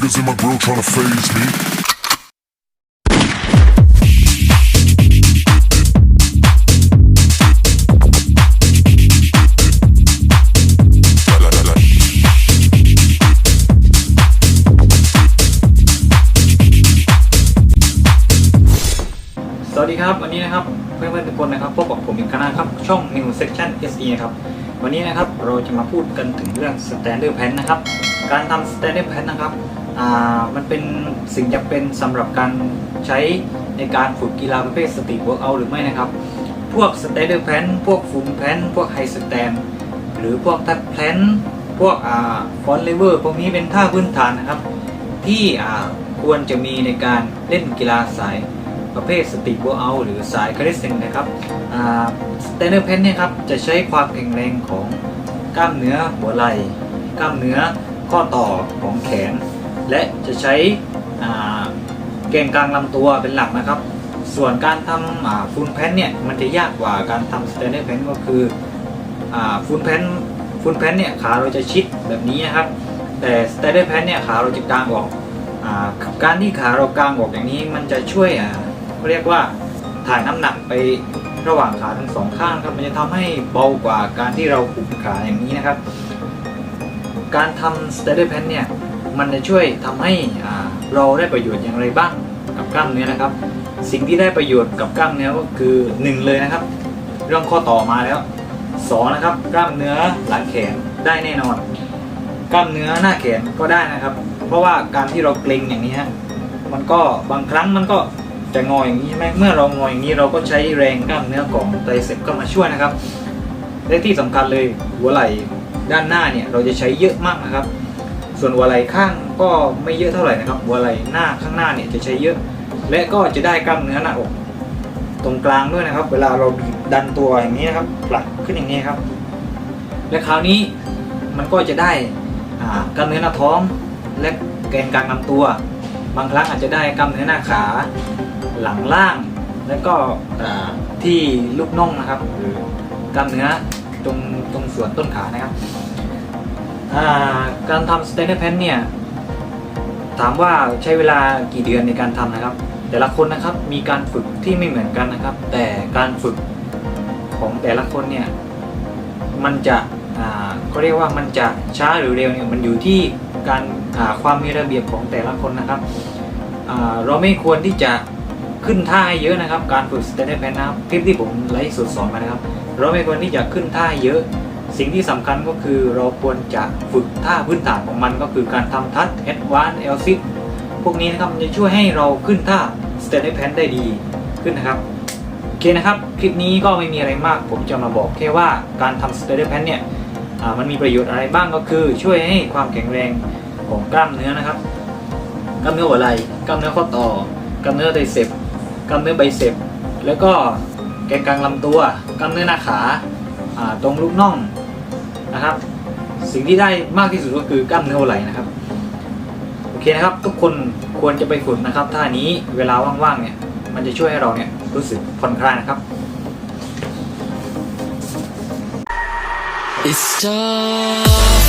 niggas in my grill tryna phase me. สวัสดีครับ วันนี้นะครับเพื่อนๆทุกคนนะครับพบกับผมอีกครั้งนะครับ ช่อง New Section SE ครับวันนี้นะครับเราจะมาพูดกันถึงเรื่อง Standard Pen นะครับ การทำ Standard Pen นะครับ มันเป็นสิ่งจำเป็นสำหรับการใช้ในการฝึกกีฬาประเภทสตรีทเวิร์กเอาหรือไม่นะครับ พวก Standard Pen พวก Full Pen พวก High Stand หรือพวก Touch Pen พวกฟอ่า Front Lever พวกนี้เป็นท่าพื้นฐานนะครับ ที่ควรจะมีในการเล่นกีฬาสายประเภทสติกโบเอาหรือสายคาริสเซนนะครับสเตนเนอร์เพนเนี่ยครับจะใช้ความแข็งแรงของกล้ามเนื้อหัวไหล่ กล้ามเนื้อข้อต่อของแขน และจะใช้อ่าเกณฑ์กลางลำตัวเป็นหลักนะครับ ส่วนการทำฟูลแพนเนี่ยมันจะยากกว่าการทำสเตนเนอร์เพนก็คือฟูลแพนฟูลแพนเนี่ยขาเราจะชิดแบบนี้นะครับ แต่สเตนเนอร์เพนเนี่ยขาเราจะกางออกอการที่ขาเรากางออกอย่างนี้มันจะช่วยเขาเรียกว่าถ่ายน้ำหนักไประหว่างขาทั้งสองข้างครับมันจะทำให้เบากว่าการที่เราขุมขาอย่างนี้นะครับ การทำ s t a d y pen เนี่ย มันจะช่วยทำให้เราได้ประโยชน์อย่างไรบ้างกับกล้ามเนื้อนะครับ สิ่งที่ได้ประโยชน์กับกล้ามเนื้อก็คือหนึ่งเลยนะครับ เรื่องข้อต่อมาแล้วสองนะครับกล้ามเนื้อหลังแขนได้แน่นอน กล้ามเนื้อหน้าแขนก็ได้นะครับ เพราะว่าการที่เราเกร็งอย่างนี้ฮะมันก็บางครั้งมันก็จะงออย่างนี้ใช่ไหมเมื่อเรางออย่างนี้เราก็ใช้แรงกล้ามเนื้อของไตรเซปก็มาช่วยนะครับและที่สำคัญเลยหัวไหล่ด้านหน้าเนี่ยเราจะใช้เยอะมากนะครับ ส่วนหัวไหล่ข้างก็ไม่เยอะเท่าไหร่นะครับ หัวไหล่หน้าข้างหน้าเนี่ยจะใช้เยอะ และก็จะได้กล้ามเนื้อหน้าอกตรงกลางด้วยนะครับ เวลาเราดันตัวอย่างนี้นะครับผลักขึ้นอย่างนี้ครับ และคราวนี้มันก็จะได้กล้ามเนื้อหน้าท้อง และแกนกลางลำตัว บางครั้งอาจจะได้กล้ามเนื้อหน้าขาหลังล่าง และก็ที่ลูกน่องนะครับหรือกล้ามเนื้อตรงตรงส่วนต้นขานะครับอ่า การทำสเตนเนอร์เพนเนี่ย ถามว่าใช้เวลากี่เดือนในการทำนะครับ แต่ละคนนะครับมีการฝึกที่ไม่เหมือนกันนะครับ แต่การฝึกของแต่ละคนเนี่ย มันจะอ่าเขาเรียกว่ามันจะช้าหรือเร็วเนี่ยมันอยู่ที่การาความมีระเบียบของแต่ละคนนะครับเราไม่ควรที่จะขึ้นท่าให้เยอะนะครับ การฝึกสเตนเดอร์แพนนะครับคลิปที่ผมไลฟ์สดสอนมานะครับ เราไม่ควรที่จะขึ้นท่าเยอะ สิ่งที่สำคัญก็คือเราควรจะฝึกท่าพื้นฐานของมันก็คือการทำทัชแอดวานเอลซิพวกนี้นะครับมันจะช่วยให้เราขึ้นท่าสเตนเดอร์แพนได้ดีขึ้นนะครับโอเคนะครับ คลิปนี้ก็ไม่มีอะไรมาก ผมจะมาบอกแค่ว่าการทำสเตอร์แพนเนี่ยมันมีประโยชน์อะไรบ้างก็คือ ช่วยให้ความแข็งแรงของกล้ามเนื้อนะครับ กล้ามเนื้อหัวไหล่กล้ามเนื้อข้อต่อกล้ามเนื้อไตรเซปกล้ามเนื้อไบเซปแล้วก็แกนกลางลำตัว กล้ามเนื้อหน้าขาตรงลูกน่อง นะครับ สิ่งที่ได้มากที่สุดก็คือกล้ามเนื้อไหล่นะครับโอเคนะครับ ทุกคนควรจะไปฝึกนะครับท่านี้เวลาว่างๆเนี่ยมันจะช่วยให้เราเนี่ยรู้สึกผ่อนคลายนะครับ It's time